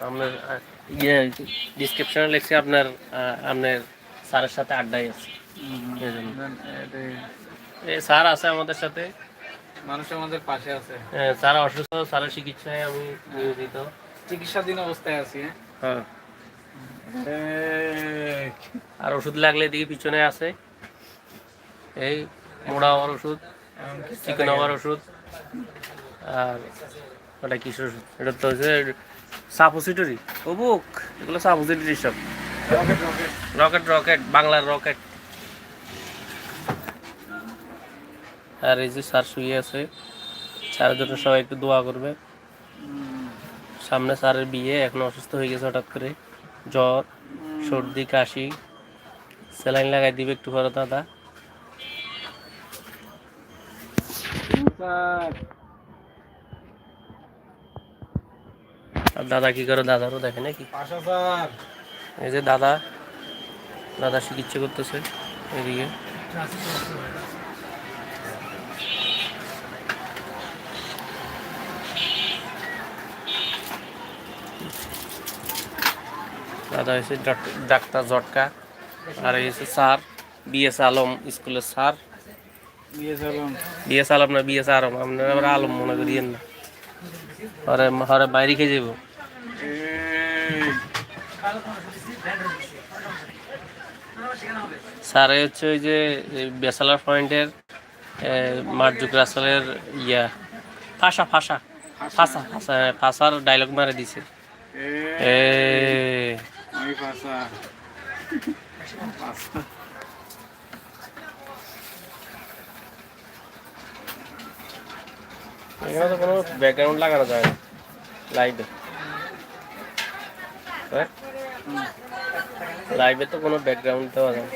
আপনার ইয়ে ডিসক্রিপশনে লিখছি আপনার আপনার স্যারের সাথে আড্ডাই আছে। এই জন্য। বুঝলেন? এটাই। এই স্যার আছে আমাদের সাথে। মানুষ আমাদের পাশে আছে। আহ, স্যার অসুস্থ স্যারের চিকিৎসায় আমি নিয়োজিত। চিকিৎসাধীন অবস্থায় আছি হ্যাঁ? হ্যাঁ। আর ওষুধ লাগলে এদিকে পিছনে আছে। এই মোড়া হওয়ার ওষুধ চিকেন হওয়ার ওষুধ আর ওটা কিসের ওষুধ? এটা তো হচ্ছে সাপোসিটরি। ও বুক এগুলো সাপোসিটরি সব। Rocket, rocket. বাংলার রকেট। আর এই যে স্যার শুয়ে আছে স্যারের জন্য সবাই একটু দোয়া করবে। সামনে স্যারের বিয়ে এখন অসুস্থ হয়ে গেছে হঠাৎ করে। জ্বর সর্দি কাশি। স্যালাইন লাগাই দিবে একটু পরে দাদা। আর দাদা কি করে দাদারও দেখে নাকি পাশা স্যার। এই যে দাদা দাদা চিকিৎসা করতেছে এদিকে দাদা হয়েছে ডাক- ডাক্তার জটকা আর এই হচ্ছে স্যার বিএস আলম স্কুলের স্যার দিয়ে চলুন। বিএস আলম না বিএস আলম আপনারা আবার আলম মনে করিয়েন না হরে হরে বাইরে খেয়ে যাব এই, স্যারে হচ্ছে ওই যে বেসালার পয়েন্টের মার্জুক রাসেলের ইয়া। ফাঁসা ফাঁসা। ফাঁসা ফাঁসা ফাঁসার ডায়লগ মারে দিছে। এখানে তো কোনো ব্যাকগ্রাউন্ড লাগানো যায় না। লাইভে লাইভে তো কোনো ব্যাকগ্রাউন্ড দেওয়া যায়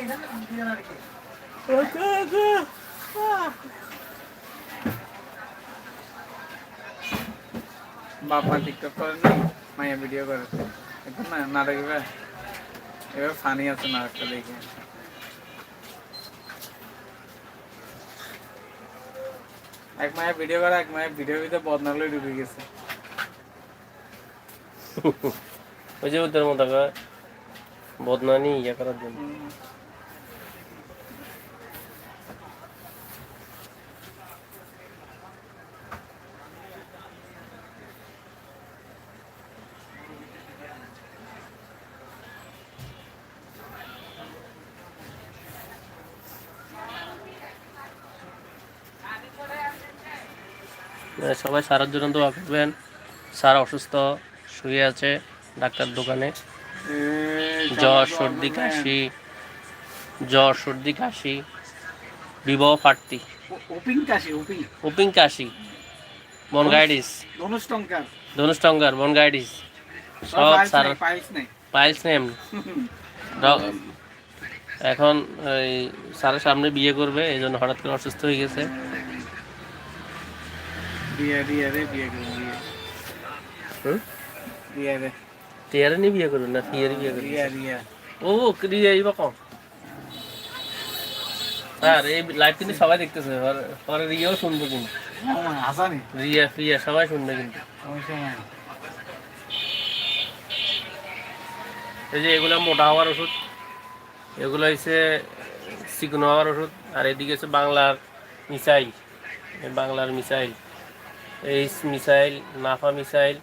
মা টিকটক করেন নি মাইয়া ভিডিও করে। এখন না না দেখবে এবার ফানি আছে না একটা দেখে। এক মায়ের ভিডিও করে এক মায়ের ভিডিও ভিতরে বদনাগুলো ডুবে গেছে। ওই যে ওদের মতো বদনানি ইয়ে করার জন্য। সবাই সারার জন্য দোয়া করবেন। স্যার অসুস্থ, শুয়ে আছে। ডাক্তার দোকানে। জ্বর সর্দি কাশি। জ্বর সর্দি কাশি। বিবাহ প্রার্থী। ওপিং কাশি ওপিং। ওপিং কাশি। বনগাইডিস। ধনুষ্টঙ্কার ধনুষ্টঙ্গার বনগাইডিস। সব স্যার পাইলস নেই এখন ওই সারের সামনে বিয়ে করবে এই জন্য হঠাৎ করে অসুস্থ হয়ে গেছে। বিয়ে বিয়ে রে বিয়ে বিয়ে? বিয়ে রে। টিয়ারে নিয়ে বিয়ে করবে না টিয়ারে বিয়ে করবে ও ক্রিয়া এই রকম স্যার এই লাইভ কিন্তু সবাই দেখতেছে পরে- রিয়াও শুনবে কিন্তু রিয়া ফ্রিয়া সবাই শুনবে কিন্তু এই যে এগুলো মোটা হওয়ার ওষুধ এগুলো হচ্ছে চিকন হওয়ার ওষুধ আর এদিকে হচ্ছে বাংলার মিসাইল বাংলার মিসাইল এই মিসাইল নাফা মিসাইল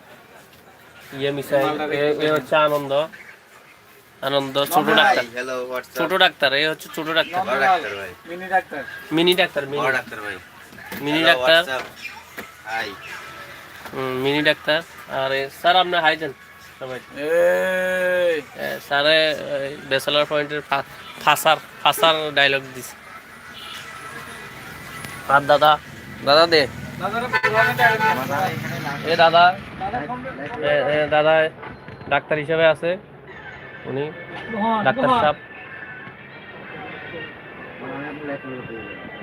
ইয়ে মিসাইল এ- এ হচ্ছে আনন্দ। আনন্দ ছোট ডাক্তার। ছোট ডাক্তার এই হচ্ছে ছোট ডাক্তার বড় ডাক্তার। ভাই mini doctor. Mini doctor mini. Doctor ভাই। Mini doctor. Hi mini doctor. আর এ- স্যার আপনি হাই দেন সবাই। এ, স্যারে বেসালার পয়েন্টের ফাঁসার ফাঁসার ডায়লগ দিছে। আর দাদা দাদা দে। ডাক্তার এ দাদা দাদা ডাক্তার হিসেবে আছে। উনি ডাক্তার সাহেব।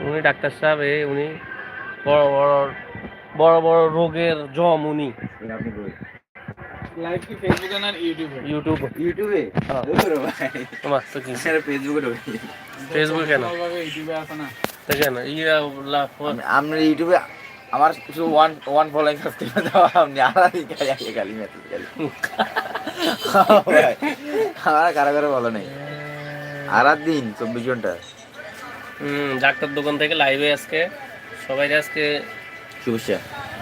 উনি ডাক্তার সাহেব এ উনি বড় বড় বড় বড় রোগের জম উনি। লাইভ কি ফেসবুকে না ইউটিউবে ইউটিউব ইউটিউবে হ্যাঁ। তোমার তো কি? আরে ফেসবুকে ঢুকি। ফেসবুক কেন ভাবে ইউটিউবে আছে না? তো কেন ইয়া আমরা ইউটিউবে আমার শুধু ওয়ান ওয়ান ফলোইং সাবস্ক্রাইবার দাও আপনি আলাদা খালি খালি মেসেজ খালি। আমার কারও কারও বলো নেই। আর আর দিন চব্বিশ ঘণ্টা। হুম ডাক্তার দোকান থেকে লাইভে আজকে সবাই আজকে শুভেচ্ছা।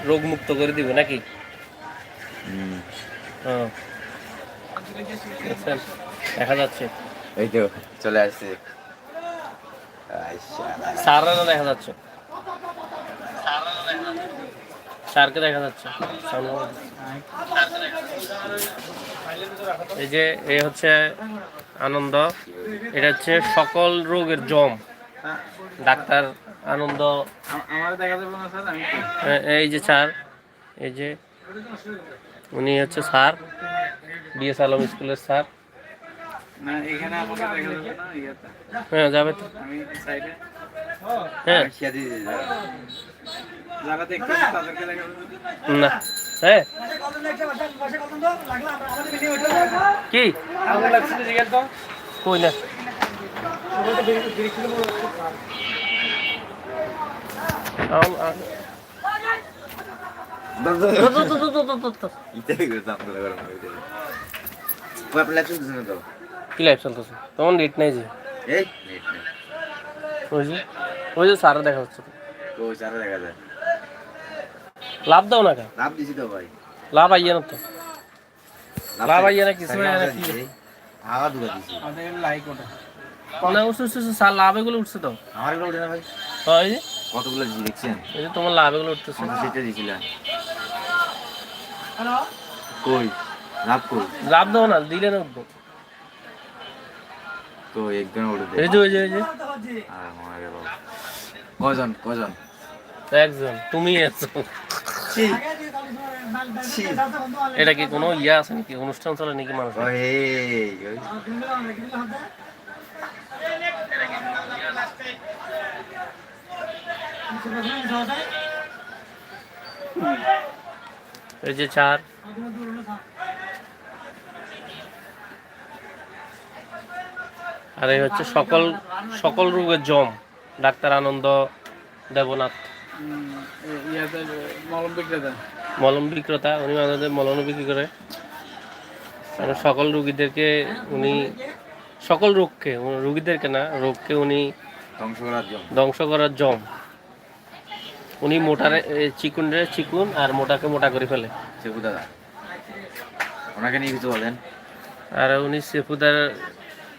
রোগ মুক্ত করে দিবে নাকি? হুম, হ্যাঁ। দেখা যাচ্ছে। এই তো চলে আসছে। আচ্ছা। স্যাররা দেখা যাচ্ছে। স্যারকে দেখা যাচ্ছে। এই যে এই হচ্ছে আনন্দ। এটা হচ্ছে সকল রোগের জম। ডাক্তার আনন্দ। এ- এই যে স্যার, এই যে উনি হচ্ছে স্যার, বিএস আলম স্কুলের স্যার। হ্যাঁ যাবে তো। হ্যাঁ। আসিয়া দিয়ে যারা দেখতে তাদেরকে না। হ্যাঁ কি? কই না? কি চলতেছে? তোমার নেট নাই যে। এই ওই যে ওই যে স্যার দেখা যাচ্ছে। তো। তো চারা দেখা যায়। লাভ দাও না কেন? লাভ দিছি তো ভাই। লাভ আইয়া না তো। লাভ আইয়া না কিছু না কি আগা দুগা দিছি। আমাদের লাইক ওটা না উঠছে উঠছে স্যার লাভ এগুলো উঠছে তো। আমার এগুলো ওঠে না ভাই। হ্যাঁ, কতগুলো দিছি দেখছেন? এই যে তোমার লাভ এগুলো উঠতেছে। সেটা দিছিলাম। কই? লাভ কই? লাভ দাও না দিলে না উঠবো। তো একজন দে। এই যে ওই যে ওই যে। আর মারা গেল। কজন কজন একজন তুমি আছো। এটা কি কোনো ইয়া আছে নাকি? অনুষ্ঠান চলে নাকি মানুষ? ও হে। এই যে চার। আর এই হচ্ছে সকল সকল রোগের জম। ডাক্তার আনন্দ দেবনাথ। মলম বিক্রেতা উনি আমাদের মলম বিক্রি করে। সকল রুগীদেরকে উনি সকল রোগকে রুগীদেরকে না রোগকে উনি ধ্বংস করার জম। উনি মোটারে চিকুন রে চিকুন আর মোটাকে মোটা করে ফেলে। সেবু দাদা ওনাকে নিয়ে কিছু বলেন। আর উনি সেফুদার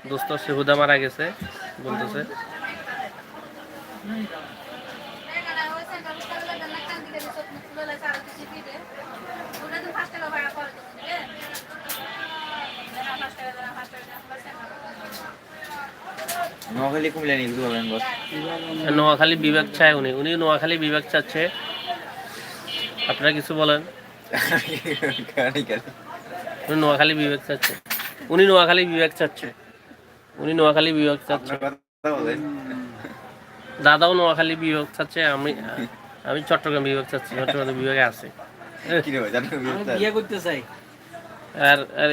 দোস্ত সেফুদা মারা গেছে বলতেছে। নোয়াখালী কুমিল্লা নিয়ে কিছু বলেন বস। নোয়াখালী বিভাগ চায় উনি। উনি নোয়াখালী বিভাগ চাচ্ছে। আপনারা কিছু বলেন। উনি নোয়াখালী বিভাগ চাচ্ছে। উনি নোয়াখালী বিভাগ চাচ্ছে। উনি নোয়াখালী বিভাগ চাচ্ছে। দাদাও নোয়াখালী বিভাগ চাচ্ছে আমি আমি চট্টগ্রাম বিভাগ চাচ্ছি চট্টগ্রাম বিভাগে আছে? বিয়ে করতে চাই। আর আর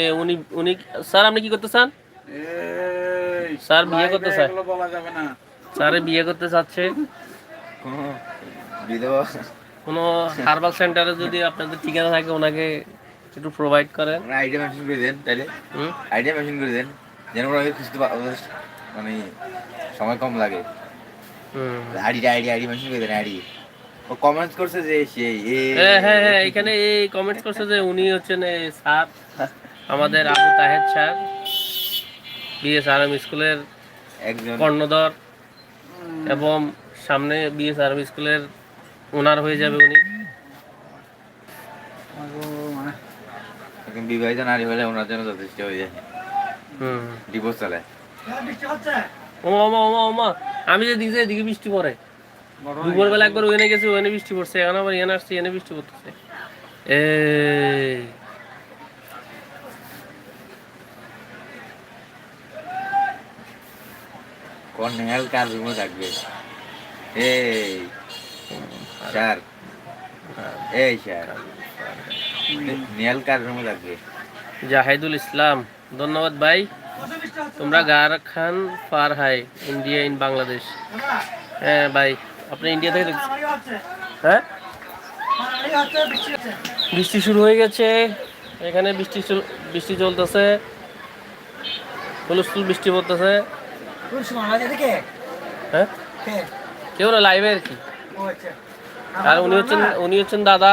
এ উনি উনি স্যার আপনি কি করতে চান? স্যার বিয়ে করতে চায়? এগুলো বলা যাবে না। স্যার বিয়ে করতে চাচ্ছে। কোনো হার্বাল সেন্টারে যদি আপনাদের ঠিকানা থাকে ওনাকে একটু প্রোভাইড করেন। আইডিয়া মেনশন করে দেন তাইলে? আইডিয়া মেনশন করে দেন যেন ওরা খুঁজতে মানে সময় কম লাগে। হুম। আইডিটা আইডি আইডি মেনশন করে দেন আইডি ও কমেন্টস করছে যে সেই হ্যাঁ হ্যাঁ হ্যাঁ এখানে এই কমেন্ট করছে যে উনি হচ্ছেন স্যার আমাদের Abu Taher sir. BS RM স্কুলের একজন কর্ণধর এবং সামনে বিএস আরএম স্কুলের ওনার হয়ে যাবে উনি। মানে, বিবাহিত নারী হলে ওনার জন্য যথেষ্ট হয়ে যায়। হুম। ডিভোর্স চলে। ওমা ওমা ওমা ওমা আমি যে দিকে এদিকে বৃষ্টি পড়ে। বড় দুপুর বেলা একবার ওখানে গেছি ওখানে বৃষ্টি পড়ছে এখন আবার এখানে আসছি এখানে বৃষ্টি পড়তেছে। নেহাল কার রুমে থাকবে। এই, স্যার। এই, স্যার। নেহাল কার রুমে থাকবে। জাহিদুল ইসলাম, ধন্যবাদ ভাই। তোমরা গার খান ফার হাই, ইন্ডিয়া ইন বাংলাদেশ। হ্যাঁ ভাই, আপনি ইন্ডিয়া থেকে হ্যাঁ? বৃষ্টি শুরু হয়ে গেছে। এখানে বৃষ্টি বৃষ্টি চলতেছে। হুলস্থুল বৃষ্টি পড়তেছে। হ্যাঁ? কেউ না লাইভে আর কি? আর উনি হচ্ছেন উনি হচ্ছেন দাদা।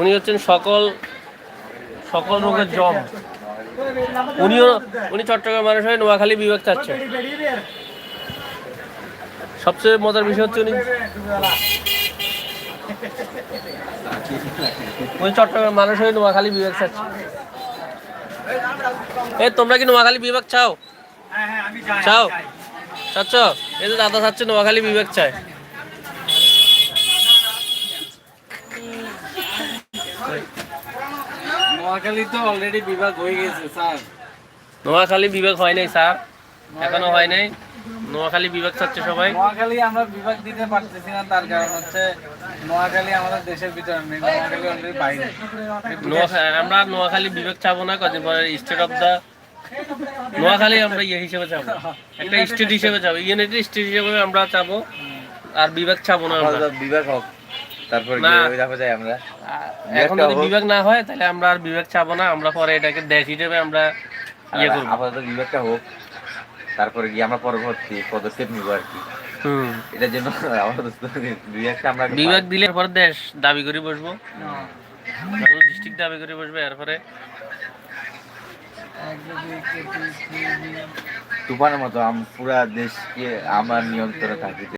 উনি হচ্ছেন সকল সকল রোগের জম। উনিও উনি চট্টগ্রাম মানুষ হয়ে নোয়াখালী বিভাগ চাচ্ছে। সবচেয়ে মজার বিষয় হচ্ছে উনি উনি চট্টগ্রাম মানুষ হয়ে নোয়াখালী বিভাগ চাচ্ছে। এ তোমরা কি নোয়াখালী বিভাগ চাও? চাও? চাচ্ছ? এই যে দাদা চাচ্ছে নোয়াখালী বিভাগ চায়। নোয়াখালী তো অলরেডি বিভাগ হয়ে গেছে স্যার। নোয়াখালী বিভাগ হয় নাই স্যার। এখনও হয় নাই। নোয়াখালী বিভাগ চাচ্ছে সবাই। নোয়াখালী আমরা বিভাগ দিতে পারতেছি না তার কারণ হচ্ছে নোয়াখালী আমাদের দেশের ভিতরে নোয়াখালী অলরেডি বাইরে আমরা নোয়াখালী বিভাগ চাবো না কদিন পরে স্টেট অফ দা নোয়াখালী আমরা ইয়ে হিসেবে চাবো। একটা স্টেট হিসেবে চাবো। ইউনাইটেড স্টেট হিসেবে আমরা চাবো আর বিভাগ চাবো না আমরা। আপাতত হোক তারপরে না। গিয়ে ওই দেখো যাই আমরা। এখন যদি বিভাগ না হয় তাহলে আমরা আর বিভাগ চাবো না আমরা পরে এটাকে দেশ হিসেবে আমরা ইয়ে করব। আপাতত বিভাগটা হোক তারপরে গিয়ে আমরা পরবর্তী পদক্ষেপ নিব আর কি। এটার জন্য আমরা বিভাগ দিলে পর দেশ দাবি করে বসবো ডিস্ট্রিক্ট দাবি করে বসবে এরপরে তুফানের মতো আম- পুরা দেশকে আমার নিয়ন্ত্রণে থাকি